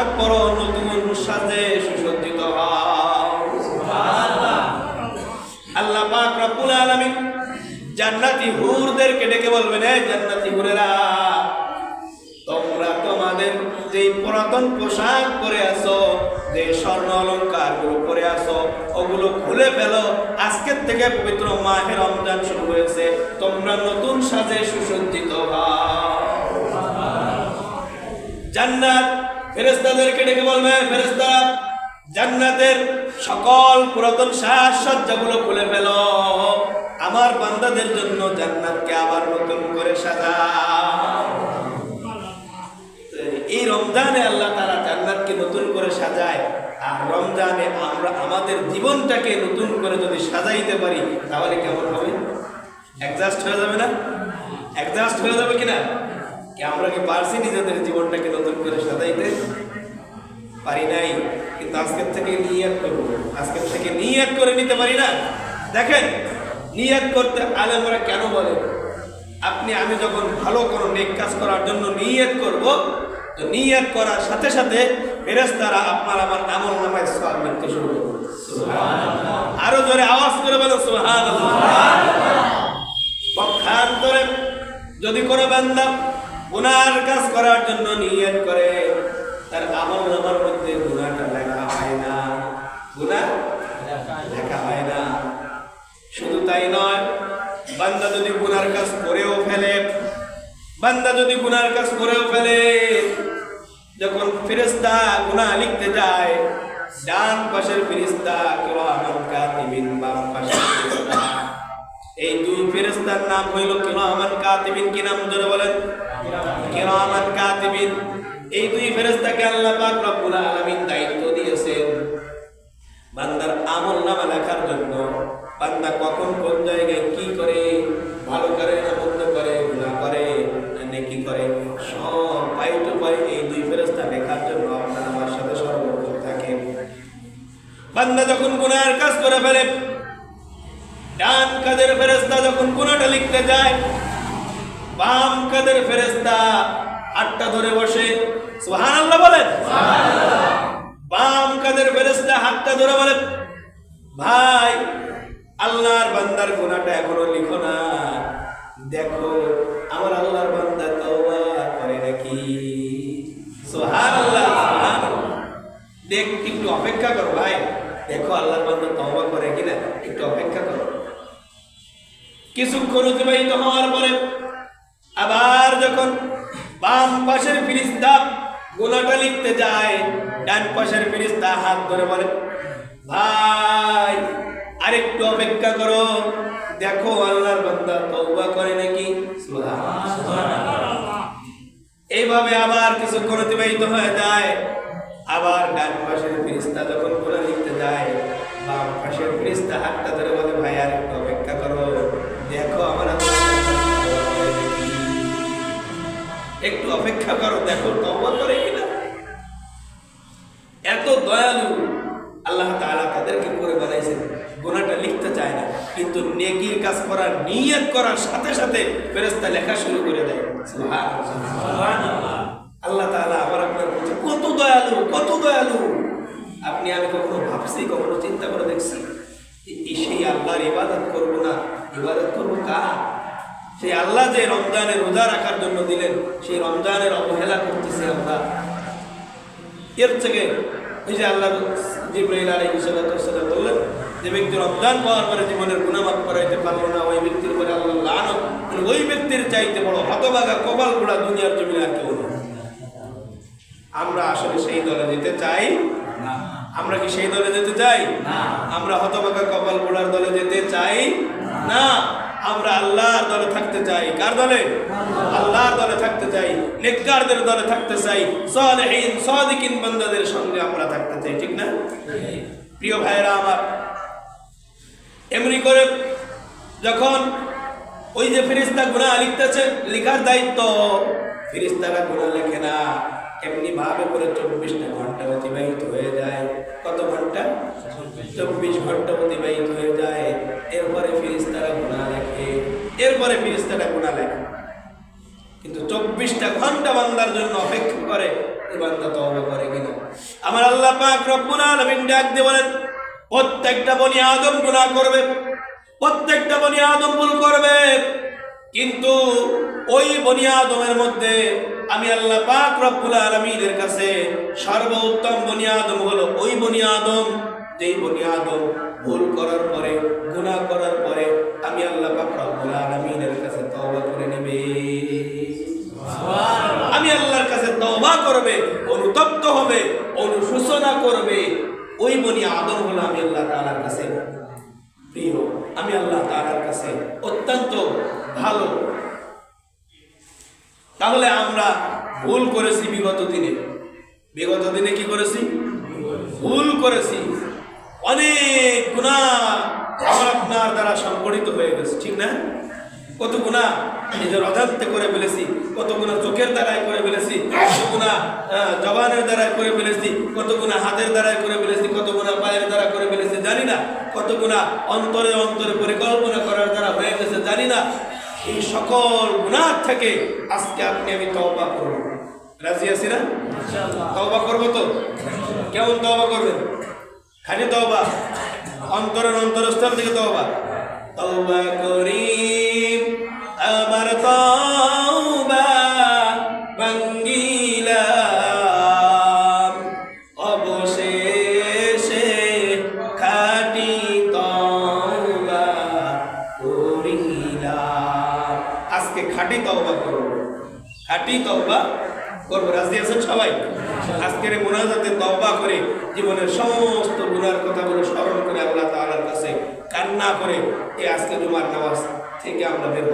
পোশাক পরো নতুন সাজে সুসজ্জিত আল্লাহ পাক রব্বুল আলামিন জান্নাতি হুরদেরকে ডেকে বলবেন, এই জান্নাতি হুরেরা, তোমরা তোমাদের যে পুরাতন পোশাক পরে আছো যে স্বর্ণ অলংকারগুলো পরে আছো, ওগুলো খুলে ফেলো। আজকের থেকে পবিত্র মাহে রমজান শুরু হয়েছে, তোমরা নতুন সাজে সুসজ্জিত হও। জান্নাত ফেরেস্তাদেরকে ডেকে বলবে ফেরেস্তা জান্নাতের সকল পুরাতন সাজসজ্জাগুলো খুলে ফেল। আমার বান্দাদের জন্য জান্নাতকে আবার নতুন করে সাজা এই রমজানে আল্লাহ তারা জান্নাতকে নতুন করে সাজায়। আর রমজানে আমরা আমাদের জীবনটাকে নতুন করে যদি সাজাইতে পারি, তাহলে কেমন হবে? অ্যাডজাস্ট হয়ে যাবে না? অ্যাডজাস্ট হয়ে যাবে কিনা? আমরা কি পারছি নিজেদের জীবনটাকে নতুন করে সাজাইতে? পারি নাই। কিন্তু আজকের থেকে নিয়াত করব। আজকের থেকে নিয়াত করে নিতে পারি না। দেখেন নিয়াত করতে আলেমরা কেন বলে? আপনি আমি যখন ভালো কোনো নেক কাজ করার জন্য নিয়ত করব তো নিয়ত করার সাথে সাথে ফেরেশতারা আপনার আমার আমল নামায় সওয়াব লিখতে শুরু করবে। আরও জোরে আওয়াজ করে বলো সুবহানাল্লাহ। পক্ষান্তরে যদি কোনো বান্দা গুনার কাজ করার জন্য নিয়ত করে, তার আমল নামার মধ্যে গুনাহটা লেখা হয় না। গুনাহ লেখা হয় না। শুধু তাই নয়, বান্দা যদি গুনার কাজ করেও ফেলে, বান্দা যদি গুনার কাজ করেও ফেলে, যখন ফেরেশতা গুনাহ লিখতে যায়, ডান পাশের ফেরেশতা কিরামান কাতিবিন বাম পাশের এই দুই ফেরেশতার নাম হইল কিরামান কাতিবিন কি নাম ধরে বলেন? কিরামান কাতিবিন, এই দুই ফেরেশতাকে আল্লাহ পাক রব্বুল আলামিন দায়িত্ব দিয়েছেন। বান্দার আমল নামা লেখার জন্য বান্দা কখন কোন জায়গায় কি করে, ভালো করে না মন্দ করে গুণা করে নেকি করে, সব পাই টু এই দুই ফেরস্তা লেখার জন্য আপনার আমার সাথে সর্বক্ষণ থাকে বান্দা যখন গুনার কাজ করে ফেলে, ডান কাদের ফেরেস্তা যখন গুনাটা লিখতে যায় বাম কাদের ফেরেস্তা হাতটা ধরে বসে। সুবহানাল্লাহ বলেন। বাম কাদের ফেরেস্তা হাতটা ধরে বলেন। ভাই, আল্লাহর বান্দার গুনাহটা এখনও লিখো না। দেখো, আমার আল্লাহর বান্দা তওবা করে নাকি? সুবহানাল্লাহ। দেখ, একটু অপেক্ষা করো ভাই। দেখো, আল্লাহর বান্দা তওবা করে কিনা? একটু অপেক্ষা করো। কিছুক্ষণ অতিবাহিত হওয়ার পরে আবার যখন বাম পাশের ফিরিস্তা গোলাটা লিখতে যায়, ডান পাশের ফিরিস্তা হাত ধরে বলে, ভাই, আরেকটু অপেক্ষা করো। দেখো আল্লাহর বান্দা তওবা করে নাকি? এইভাবে আবার কিছুক্ষণ অতিবাহিত হয়ে যায়। আবার ডান পাশের ফিরিস্তা যখন গোলা লিখতে যায়, বাম পাশের ফিরিস্তা হাতটা ধরে বলে, ভাই, আরেকটু অপেক্ষা করো দেখো আমার আল্লাহর বান্দা তওবা করে নাকি একটু অপেক্ষা করো দেখো তওবা করে কিনা? এত দয়ালু আল্লাহ তাআলা তাদেরকে করে বানাইছেন গুনাহটা লিখতে চায় না কিন্তু নেকির কাজ করার নিয়ত করার সাথে সাথে ফেরেশতা লেখা শুরু করে দেয়। আল্লাহ তাআলা আমার আপনার বলছে কত দয়ালু কত দয়ালু। আপনি আমি কখনো ভাবছি কখনো চিন্তা করে দেখছি সেই আল্লাহর ইবাদত করব না ইবাদত করব কার? সেই আল্লাহ যে রমজানে রোজা রাখার জন্য দিলেন সেই রমজানের অবহেলা করতেছে আমরা এর থেকে এই যে আল্লাহ জিব্রাইল বললেন যে ব্যক্তি রমজান পাওয়ার পরে জীবনের গুণামাপ করাইতে পারল না ওই ব্যক্তির উপরে আল্লাহ লানত মানে ওই ব্যক্তির চাইতে বড় হতভাগা কপাল গুড়া দুনিয়ার জমিনে আর কেউ আমরা আসলে সেই দলে যেতে চাই আমরা কি সেই দলে যেতে চাই? আমরা হতভাগা কপাল গোড়ার দলে যেতে চাই না। আমরা আল্লাহর দলে থাকতে চাই। কার দলে? আল্লাহর দলে থাকতে চাই। নেককারদের দলে থাকতে চাই। সালেহীন, সাদিকিন বান্দাদের সঙ্গে আমরা থাকতে চাই, ঠিক না? প্রিয় ভাইরা আমার, এমনি করে যখন ওই যে ফিরিস্তা গুণা লিখতেছে, লিখার দায়িত্ব ফিরিস্তারা গুণা লেখে না। এমনি ভাবে করে চব্বিশটা ঘণ্টা অতিবাহিত হয়ে যায়। কত ঘণ্টা? চব্বিশ ঘণ্টা অতিবাহিত হয়ে যায়। এরপরে ফিরিস্তারা এরপরে ফিরিস্তারা গুণা লেখে। কিন্তু চব্বিশটা ঘণ্টা বান্দার জন্য অপেক্ষা করে বান্দা তওবা করে কিনা। আমার আল্লাহ পাক রব্বুল আলামিন ডাক দিয়ে বলেন, প্রত্যেকটা বনি আদম গুনাহ করবে, প্রত্যেকটা বনি আদম ভুল করবে। কিন্তু ওই বনি আদমের মধ্যে আমি আল্লাহ পাক রব্বুল আলামিনের কাছে সর্বোত্তম বনি আদম হলো ওই বনি আদম, যেই বনি আদম ভুল করার পরে গুনাহ করার পরে আমি আল্লাহ পাক রব্বুল আলামিনের কাছে তওবা করে নেবে। আমি আল্লাহর কাছে তওবা করবে অনুতপ্ত হবে অনুশোচনা করবে। ওই বনি আদম হলো আমি আল্লাহ তাআলার কাছে প্রিয় আমি আল্লাহ তাআলার কাছে অত্যন্ত ভালো। তাহলে আমরা ভুল করেছি বিগত দিনে। বিগত দিনে কি করেছি। ভুল করেছি। অনেক গুণা আমার আপনার দ্বারা সংগঠিত হয়ে গেছে ঠিক না? কত গুণা নিজের অজান্তে করে ফেলেছি কত গুণা চোখের দ্বারাই করে ফেলেছি কত গুণা জবানের দ্বারাই করে ফেলেছি কত গুণা হাতের দ্বারাই করে ফেলেছি কত গুণা পায়ের দ্বারা করে ফেলেছি জানি না কত গুণা অন্তরে অন্তরে পরিকল্পনা করার দ্বারা হয়ে গেছে জানি না। এই সকল গুণার থেকে আজকে আপনি আমি তওবা করব। রাজি আছি না? তওবা করব তো? কেমন তওবা করবেন? খালি তওবা। অন্তরের অন্তরস্থল থেকে তওবা। তওবা করি। আমার তওবা ভাঙ্গিলাম। অবশেষে খাটি তওবা করিলাম। আজকে খাটি তওবা করব। খাটি তওবা করব। রাজি আছেন সবাই? আজকের মোনাজাতে তওবা করে জীবনের সমস্ত গুনার কথাগুলো স্মরণ করে আল্লাহ তাআলার কাছে কান্না করে এই আজকে জুমার নামাজ থেকে আমরা বের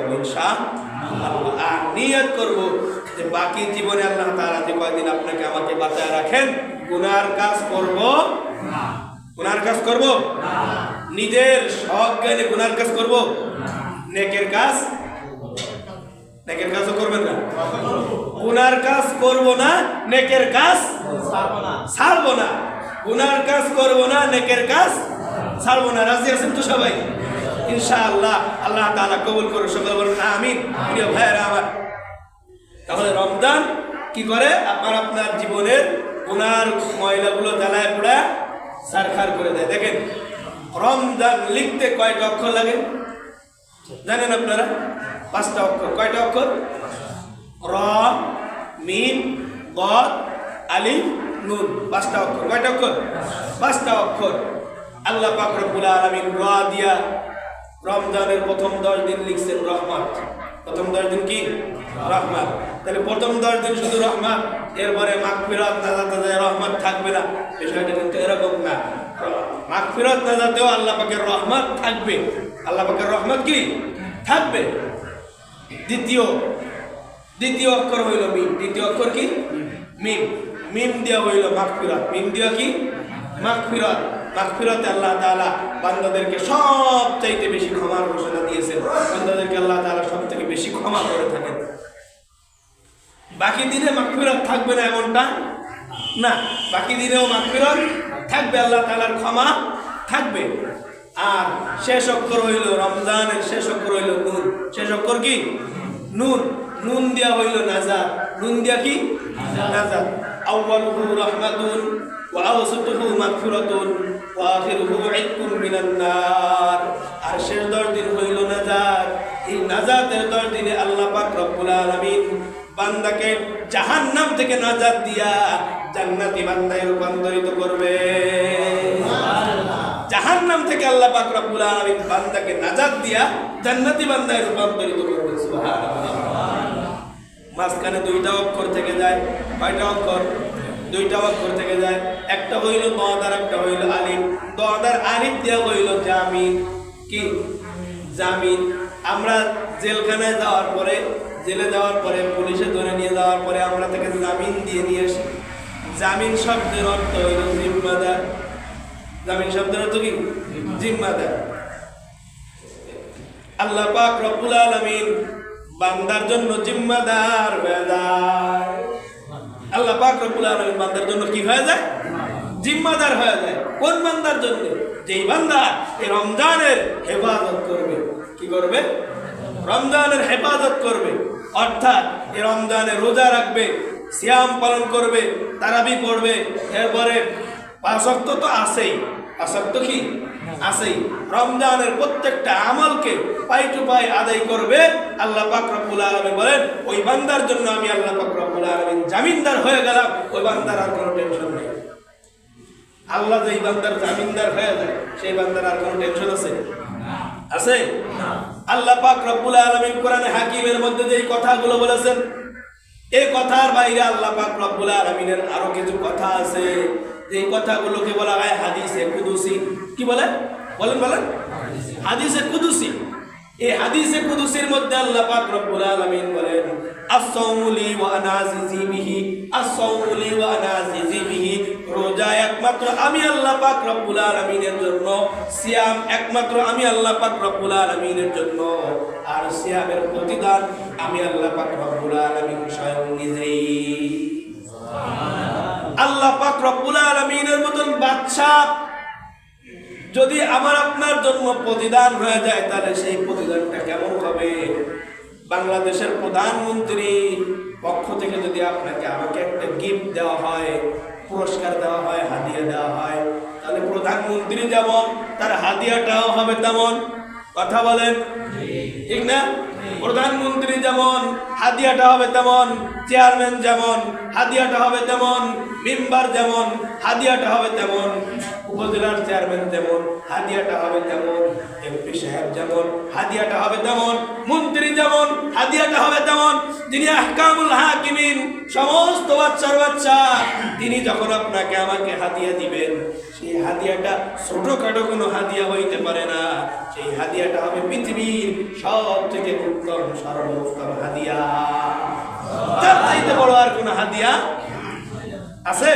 হব আর নিয়ত করব যে বাকি জীবনে আল্লাহ তাআলা যে কয়দিন আপনাকে আমাকে বাঁচায় রাখেন, গুনার কাজ করব গুনার কাজ করব নিজের সব জ্ঞানে গুনার কাজ করব নেকের কাজ নেকের কাজও করবেন না? গুনার কাজ করব না, নেকের কাজ ছাড়বো না। গুনার কাজ করব না, নেকের কাজ ছাড়বো না। রাজি আছেন তো সবাই? ইনশাআল্লাহ। আল্লাহ তাআলা কবুল করুন সকলে বলুন, আমিন। প্রিয় ভাইয়েরা আমার। তাহলে রমজান কি করে? আপনার আপনার জীবনের গুনার ময়লাগুলো জ্বালায় পোড়া সারখার করে দেয়। দেখেন, রমজান লিখতে কয়টা অক্ষর লাগে? জানেন আপনারা? পাঁচটা অক্ষর। কয়টা অক্ষর? র, মিম, গদ, আলিফ, নুন। পাঁচটা অক্ষর। কয়টা অক্ষর? পাঁচটা অক্ষর। আল্লাহ পাক রব্বুল আলামিন র দিয়া রমজানের প্রথম দশ দিন লিখছেন রহমত। প্রথম দশ দিন কি? রহমত। তাহলে প্রথম দশ দিন শুধু রহমত, এরপরে মাগফিরাত নাজাতে রহমত থাকবে না। বিষয়টা কিন্তু এরকম না। মাগফিরাত নাজাতেও আল্লাহ পাকের রহমত থাকবে। আল্লাহ পাকের রহমত কি? থাকবে। দ্বিতীয় দ্বিতীয় অক্ষর হইল মিম। দ্বিতীয় অক্ষর কি? মিম। মিম দিয়া হইল মাগফিরাত। মিম দিয়া কি? মাগফিরাত। মাগফিরাতে আল্লাহ তাআলা বান্দাদেরকে সব চাইতে বেশি ক্ষমার ঘোষণা দিয়েছেন। বান্দাদেরকে আল্লাহ তাআলা সব থেকে বেশি ক্ষমা করে থাকেন। বাকি দিনে মাগফিরাত থাকবে না এমনটা? না। বাকি দিনেও মাগফিরাত থাকবে, আল্লাহ তাআলার ক্ষমা থাকবে। আর শেষ অক্ষর হইল রমজানের শেষ অক্ষর হইল নুন। শেষ অক্ষর কি? নুন। নুন দিয়া হইল নাজাত। নুন দিয়া কি? নাজাত। আউয়ালুহু রাহমাতুন ওয়া আওসাতুহু মাগফিরাতুন ওয়া আখিরুহু ইতকুম মিনান নার। আর শেষ দশ দিন হইল নাজাত। এই নাজাতের দশ দিনে আল্লাহ পাক রব্বুল আলামিন বান্দাকে জাহান্নাম থেকে নাজাত দিয়া জান্নাতি বান্দায় রূপান্তরিত করবে। জাহান্নাম থেকে আল্লাহ পাক রব্বুল আলামিন বান্দাকে নাজাত দিয়া জান্নাতি বান্দায় রূপান্তরিত করবে। সুবহানাল্লাহ। মাঝখানে দুইটা অক্ষর থেকে যায়, কয়টা অক্ষর? দুইটা অক্ষর থেকে যায়। একটা হইল দদ আর একটা হইল আলিফ। দদ আর আলিফ দেওয়া হইল জামিন। কি? জামিন। আমরা জেলখানায় যাওয়ার পরে, জেলে যাওয়ার পরে, পুলিশে ধরে নিয়ে যাওয়ার পরে আমরা তাকে জামিন দিয়ে নিয়ে আসি। জামিন শব্দের অর্থ হইল জিম্মাদার। জামিন শব্দের অর্থ কি? জিম্মাদার। আল্লাহ পাক রব্বুল আলামিন বান্দার জন্য জিম্মাদার হয়ে আল্লাহ পাক রব্বুল আলামিন বান্দার জন্য কি হয়ে যায়? জিম্মাদার হয়ে যায়। কোন বান্দার জন্য? যেই বান্দা এই রমজানের হেফাজত করবে। কি করবে? রমজানের হেফাজত করবে। অর্থাৎ এই রমজানে রোজা রাখবে, সিয়াম পালন করবে, তারাবি পড়বে। এরপরে পাশক্ত তো আছেই। পাশক্ত কি? আছেই রমজানের প্রত্যেকটা আমলকে পাই টু পাই আদায় করবে। আল্লাহ পাক রব্বুল আলামিন বলেন, ওই বান্দার জন্য আমি আল্লাহ পাক রব্বুল আলামিন জামিনদার হয়ে গেলাম। ওই বান্দার আর কোনো টেনশন নেই। আল্লাহ যে বান্দার জামিনদার হয়ে যায়, সেই বান্দার আর কোনো টেনশন আছে? আছে? আল্লাহ পাক রব্বুল আলামিন কোরআনে হাকিমের মধ্যে যে কথাগুলো বলেছেন এই কথার বাইরে আল্লাহ পাক রব্বুল আলামিনের আরও কিছু কথা আছে। যে কথাগুলোকে বলা হয় হাদিসে কুদুসি। কি বলে? বলেন বলেন। হাদিসে কুদুসি। এই হাদিসে কুদুসির মধ্যে আল্লাহ পাক রব্বুল আলামিন বলেন আজিজি বিহি বিহি, রোজা একমাত্র আমি আল্লাহ পাক রব্বুল আলামিনের জন্য, সিয়াম একমাত্র আমি আল্লাহ পাক রব্বুল আলামিনের জন্য, আর সিয়ামের প্রতিদান আমি আল্লাহ পাক রব্বুল আলামিন স্বয়ং নিজেই। আল্লাহ পাক রব্বুল আলামিনের মতন বাদশা যদি আমার আপনার জন্য প্রতিদান হয়ে যায় তাহলে সেই প্রতিদানটা কেমন হবে? বাংলাদেশের প্রধানমন্ত্রী পক্ষ থেকে যদি আপনাকে আমাকে একটা গিফট দেওয়া হয় পুরস্কার দেওয়া হয় হাদিয়া দেওয়া হয় তাহলে প্রধানমন্ত্রী যেমন তার হাদিয়াটাও হবে তেমন। কথা বলেন? ঠিক না? প্রধানমন্ত্রী যেমন, হাদিয়াটা হবে তেমন, চেয়ারম্যান যেমন, হাদিয়াটা হবে তেমন, মেম্বার যেমন, হাদিয়াটা হবে তেমন, উপজেলার চেয়ারম্যান যেমন, হাদিয়াটা হবে তেমন, এমপি সাহেব যেমন, হাদিয়াটা হবে তেমন, মন্ত্রী যেমন, হাদিয়াটা হবে তেমন, যিনি আহকামুল হাকিমিন, সমস্ত বাচ্চার বাচ্চা। তিনি যখন আপনাকে আমাকে হাদিয়া দিবেন সেই হাদিয়াটা ছোটখাটো কোনো হাদিয়া হইতে পারে না। সেই হাদিয়াটা হবে পৃথিবীর সব থেকে উত্তম সর্বোত্তম হাদিয়া। তার চাইতে বড় আর কোনো হাদিয়া আছে?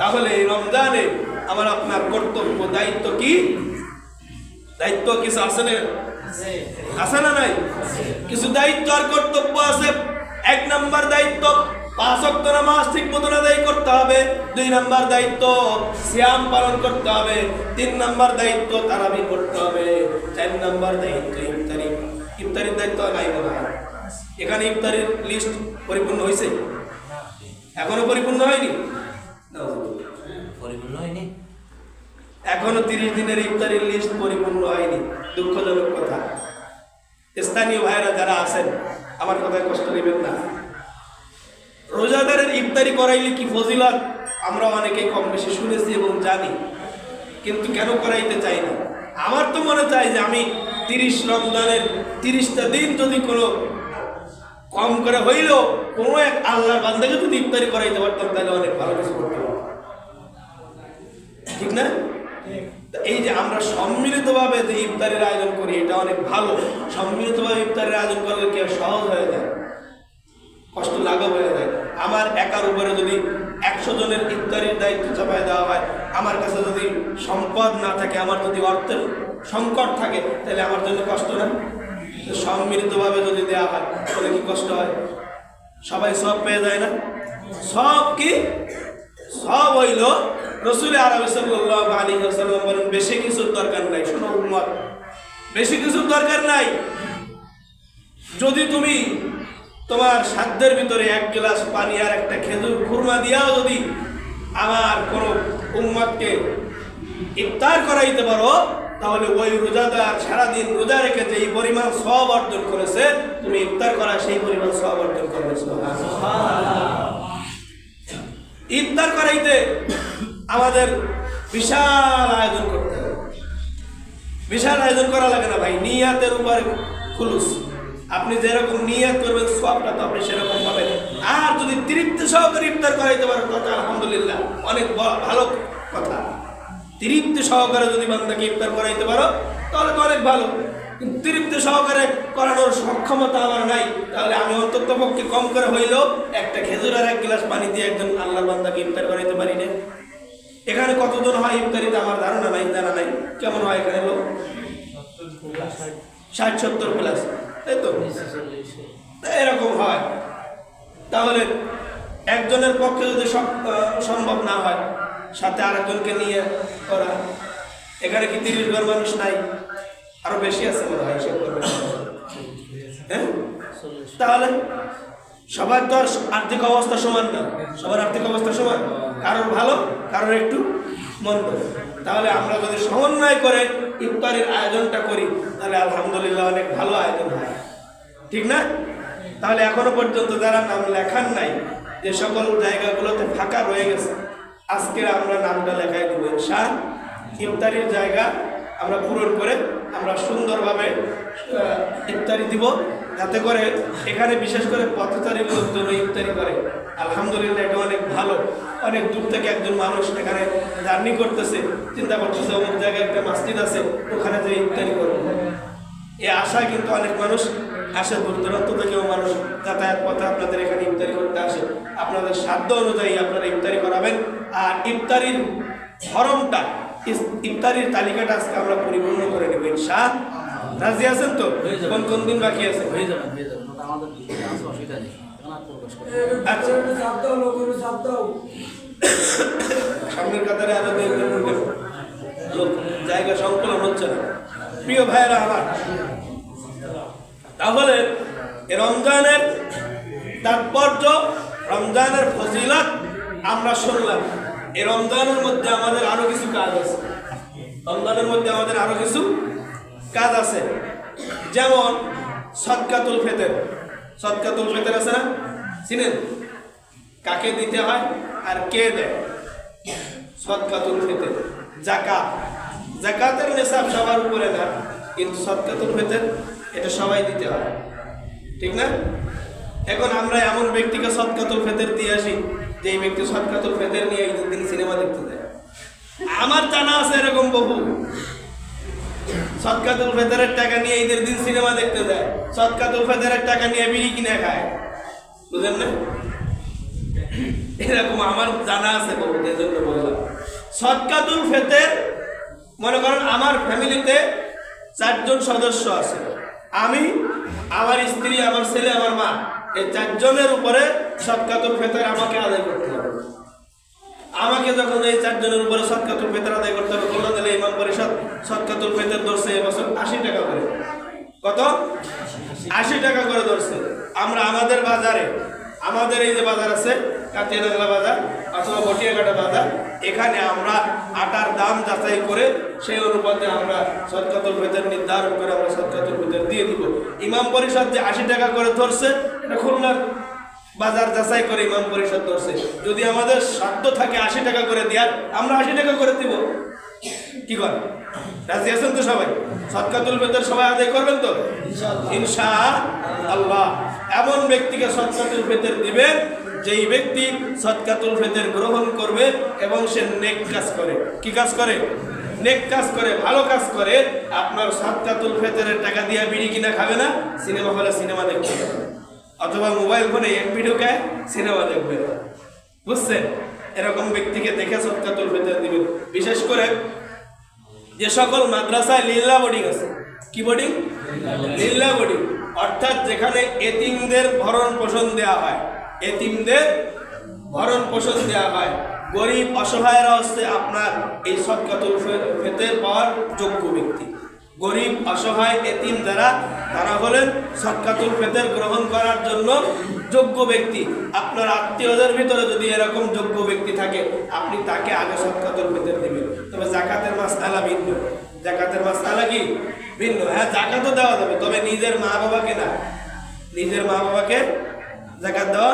তাহলে এই রমজানে আমার আপনার কর্তব্য দায়িত্ব কি? দায়িত্ব কিছু আছে না? আছে। না নাই? কিছু দায়িত্ব আর কর্তব্য আছে? এক নাম্বার দায়িত্ব পাঁচ অক্ট নামাজ ঠিক মতন আদায় করতে হবে। দুই নাম্বার দায়িত্ব সিয়াম পালন করতে হবে। তিন নাম্বার দায়িত্ব তারাবি করতে হবে। চার নাম্বার দায়িত্ব ইফতারি। ইফতারির দায়িত্ব নাই মনে হয় এখানে ইফতারির লিস্ট পরিপূর্ণ হয়েছে এখনও পরিপূর্ণ হয়নি? পরিপূর্ণ হয়নি? এখনও তিরিশ দিনের ইফতারির লিস্ট পরিপূর্ণ হয়নি। দুঃখজনক কথা। স্থানীয় ভাইরা যারা আছেন আমার কথায় কষ্ট নেবেন না। রোজাদারের ইফতারি করাইলে কি ফজিলত? আমরা অনেকে কম বেশি শুনেছি এবং জানি, কিন্তু কেন করাইতে চাই না? আমার তো মনে চাই যে আমি তিরিশ রমজানের তিরিশটা দিন যদি কোনো কম করে হইলেও কোনো এক আল্লাহর বান্দাকে যদি ইফতারি করাইতে পারতাম, তাহলে অনেক ভালো কিছু করতে ঠিক না? এই যে আমরা সম্মিলিতভাবে যে ইফতারের আয়োজন করি, এটা অনেক ভালো। সম্মিলিতভাবে ইফতারের আয়োজন করলে কি সহজ হয়ে যায়? কষ্ট লাঘব হয়ে যায়। আমার একার উপরে যদি একশো জনের ইফতারির দায়িত্ব চাপায় দেওয়া হয়, আমার কাছে যদি সম্পদ না থাকে, আমার যদি অর্থের সংকট থাকে, তাহলে আমার জন্য কষ্ট না? সম্মিলিতভাবে যদি দেওয়া হয়, তাহলে কি কষ্ট হয়? সবাই সব পেয়ে যায় না? সব কি? সব হইল রসুল আরবি ওয়াসাল্লাম বলেন, বেশি কিছুর দরকার নাই। শোনো উম্মত, বেশি কিছুর দরকার নাই। যদি তুমি তোমার সাধ্যের ভিতরে এক গ্লাস পানি আর একটা খেজুর খুরমা দিয়াও যদি আমার কোনো উম্মতকে ইফতার করাইতে পারো, তাহলে ওই রোজাদার সারাদিন রোজা রেখে যে পরিমাণ সব অর্জন করেছে, তুমি ইফতার করা সেই পরিমাণ সব অর্জন করবে ইফতার করাইতে আমাদের বিশাল আয়োজন করতে হবে। বিশাল আয়োজন করা লাগে না ভাই, নিয়াতের উপরে খুলুস। আপনি যেরকম নিয়াত করবেন, সবটা তো আপনি সেরকম পাবেন। আর যদি তৃপ্তি সহকারে ইফতার করাইতে পারেন তাহলে আলহামদুলিল্লাহ, অনেক ভালো কথা। তৃপ্তি সহকারে যদি বান্দাকে ইফতার করাইতে পারো, তাহলে তো অনেক ভালো। তৃপ্তি সহকারে করানোর সক্ষমতা আমার নাই, তাহলে আমি অন্তত পক্ষে কম করে হইলেও একটা খেজুর আর এক গ্লাস পানি দিয়ে একজন আল্লাহ বান্দাকে ইফতার করাইতে পারি না। এখানে কতজন হয় ইফতারিতে আমার ধারণা নাই, জানা নাই। কেমন হয় এখানে লোক? ষাট সত্তর প্লাস তাই তো? এরকম হয়। তাহলে একজনের পক্ষে যদি সম্ভব না হয়, সাথে আরেকজনকে নিয়ে করা, এখানে কি তিরিশ ঘর মানুষ নাই? আরও বেশি আছে মনে হয় হ্যাঁ? তাহলে সবার তো আর আর্থিক অবস্থা সমান না। সবার আর্থিক অবস্থা সমান? কারোর ভালো, কারোর একটু মন্দ। তাহলে আমরা যদি সমন্বয় করে ইফতারের আয়োজনটা করি, তাহলে আলহামদুলিল্লাহ অনেক ভালো আয়োজন হয়। ঠিক না? তাহলে এখনও পর্যন্ত যারা নাম লেখান নাই, যে সকল জায়গাগুলোতে ফাঁকা রয়ে গেছে, আজকে আমরা নামটা লেখাই দেবো শাহ ইফতারির জায়গা আমরা পূরণ করে আমরা সুন্দরভাবে ইফতারি দিব। যাতে করে এখানে বিশেষ করে পথচারী লোকজন ইফতারি করে। আলহামদুলিল্লাহ, এটা অনেক ভালো। অনেক দূর থেকে একজন মানুষ এখানে জার্নি করতেছে। চিন্তা করতেছে, অমুক জায়গায় একটা মসজিদ আছে, ওখানে যে ইফতারি করব। এই আশায় কিন্তু অনেক মানুষ আসে দূর দূরান্ত থেকেও মানুষ যাতায়াত পথে আপনাদের এখানে ইফতারি করতে আসে। আপনাদের সাধ্য অনুযায়ী আপনারা ইফতারি করাবেন। আর ইফতারির ফরমটা ইস- ইফতারির তালিকাটা আজকে আমরা পরিপূর্ণ করে নেব ইনশাআ রাজি আছেন তো। কোন কোন দিন বাকি আছে? হয়ে যাবে হয়ে যাবে। আমাদের অসুবিধা নেই। আচ্ছা। সামনের কাতারে আরও লোক। লোক জায়গা সংকলন হচ্ছে না। প্রিয় ভাইয়েরা আমার তাহলে এ রমজানের তাৎপর্য রমজানের ফজিলত আমরা শুনলাম। এই রমজানের মধ্যে আমাদের আরও কিছু কাজ আছে। রমজানের মধ্যে আমাদের আরও কিছু কাজ আছে। যেমন সৎকাতুল ফেতের। সৎকাতুল ফেতের আছে না? চিনেন? কাকে দিতে হয় আর কে দেয়? সদকাতুল ফিতর। জাকাত জাকাতের নেশাব সবার উপরে না, কিন্তু সৎকাতুল ফিতর এটা সবাই দিতে হয়। ঠিক না? এখন আমরা এমন ব্যক্তিকে সৎকাতুল ফেতের দিয়ে আসি, যে এই ব্যক্তি সৎকাতুল ফেতের নিয়ে ঈদের দিন সিনেমা দেখতে যায়। আমার জানা আছে এরকম বহু। সদকাতুল ফেতরের টাকা নিয়ে ঈদের দিন সিনেমা দেখতে যায়। সদকাতুল ফেতরের টাকা নিয়ে বিড়ি কিনে খায়। বুঝলেন না? এরকম আমার জানা আছে বহুত বললাম। সদকাতুল ফেতের, মনে করেন আমার ফ্যামিলিতে চারজন সদস্য আছে। আমি, আমার স্ত্রী, আমার ছেলে, আমার মা। এই চারজনের উপরে সদকাতুল ফেতের আমাকে আদায় করতে হবে। আমাকে যখন এই চারজনের উপরে সদকাতুল ফেতর আদায় করতে হবে খুলনা দিলে ইমাম পরিষদ সদকাতুল ফেতর ধরছে এবছর আশি টাকা করে। কত? আশি টাকা করে ধরছে। আমরা আমাদের বাজারে, আমাদের এই যে বাজার আছে কাতিয়ানাগলা বাজার অথবা বটিয়াঘাটা বাজার, এখানে আমরা আটার দাম যাচাই করে সেই অনুপাতে আমরা সদকাতুল ফেতর নির্ধারণ করে আমরা সদকাতুল ফেতর দিয়ে দিব। ইমাম পরিষদ যে আশি টাকা করে ধরছে, এটা খুলনার বাজার যাচাই করে ইমাম পরিষদ ধরছে। যদি আমাদের সাধ্য থাকে আশি টাকা করে দেওয়ার আমরা আশি টাকা করে দিব। কি করেন রাজি আছেন তো সবাই? সৎকাতুল বেতর সবাই আদায় করবেন তো? ইনশা আল্লাহ এমন ব্যক্তিকে সৎকাতুল ফেতের দিবেন যেই ব্যক্তি সৎকাতুল ফেতের গ্রহণ করবে এবং সে নেক কাজ করে। কি কাজ করে? নেক কাজ করে ভালো কাজ করে। আপনার সৎকাতুল ফেতের টাকা দিয়ে বিড়ি কিনা খাবে না? সিনেমা হলে সিনেমা দেখতে অথবা মোবাইল ফোনে এমপি ঢুকায় সিনেমা দেখবেন। বুঝছেন? এরকম ব্যক্তিকে দেখে সৎকাতুল ফেতর দিবেন। বিশেষ করে যে সকল মাদ্রাসায় লিল্লা বোর্ডিং আছে। কি বোর্ডিং? লিল্লা বোর্ডিং। অর্থাৎ যেখানে এতিমদের ভরণ পোষণ দেওয়া হয়। এতিমদের ভরণ পোষণ দেওয়া হয়। গরিব অসহায়রা হচ্ছে আপনার এই সৎকাতুল ফেতের পাওয়ার যোগ্য ব্যক্তি। গরিব, অসহায়, এতিম যারা তারা হলেন সৎকাতুল ফেতের গ্রহণ করার জন্য যোগ্য ব্যক্তি। আপনার আত্মীয়দের ভিতরে যদি এরকম যোগ্য ব্যক্তি থাকে, আপনি তাকে আগে সৎকাতুল ফেতের দেবেন। তবে জাকাতের মাস আলা ভিন্ন। জাকাতের মাস আলা কি? ভিন্ন। হ্যাঁ জাকাতও দেওয়া যাবে, তবে নিজের মা বাবাকে না। নিজের মা বাবাকে জাকাত দেওয়া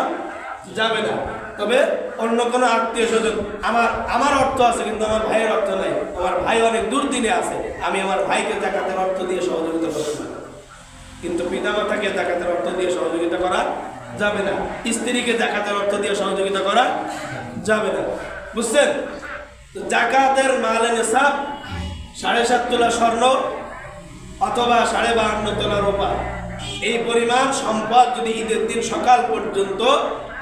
যাবে না। তবে অন্য কোনো আত্মীয় স্বজন, আমার আমার অর্থ আছে, কিন্তু আমার ভাইয়ের অর্থ নাই। আমার ভাই অনেক দূর দিনে আছে। আমি আমার ভাইকে জাকাতের অর্থ দিয়ে সহযোগিতা করতে কিন্তু পিতামাতাকে জাকাতের অর্থ দিয়ে সহযোগিতা করা যাবে না। স্ত্রীকে জাকাতের অর্থ দিয়ে সহযোগিতা করা যাবে না। বুঝছেন? জাকাতের মালে সাপ সাড়ে সাত তোলা স্বর্ণ অথবা সাড়ে বাহান্ন তোলা রোপা। এই পরিমাণ সম্পদ যদি ঈদের দিন সকাল পর্যন্ত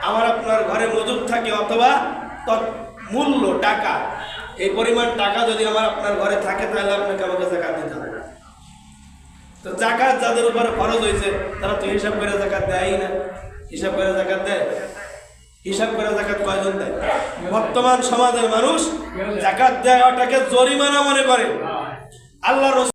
আমার আপনার ঘরে মজুদ থাকে অথবা মূল্য, টাকা, এই পরিমাণ টাকা যদি আমার আপনার ঘরে থাকে, তাহলে আপনাকে আমাকে জাকাত দিতে হবে। তো জাকাত যাদের উপরে খরচ হয়েছে তারা তো হিসাব করে জাকাত দেয়ই না। হিসাব করে জাকাত দেয়? হিসাব করে জাকাত কয়জন দেয়? বর্তমান সমাজের মানুষ জাকাত দেওয়াটাকে জরিমানা মনে করে। আল্লাহ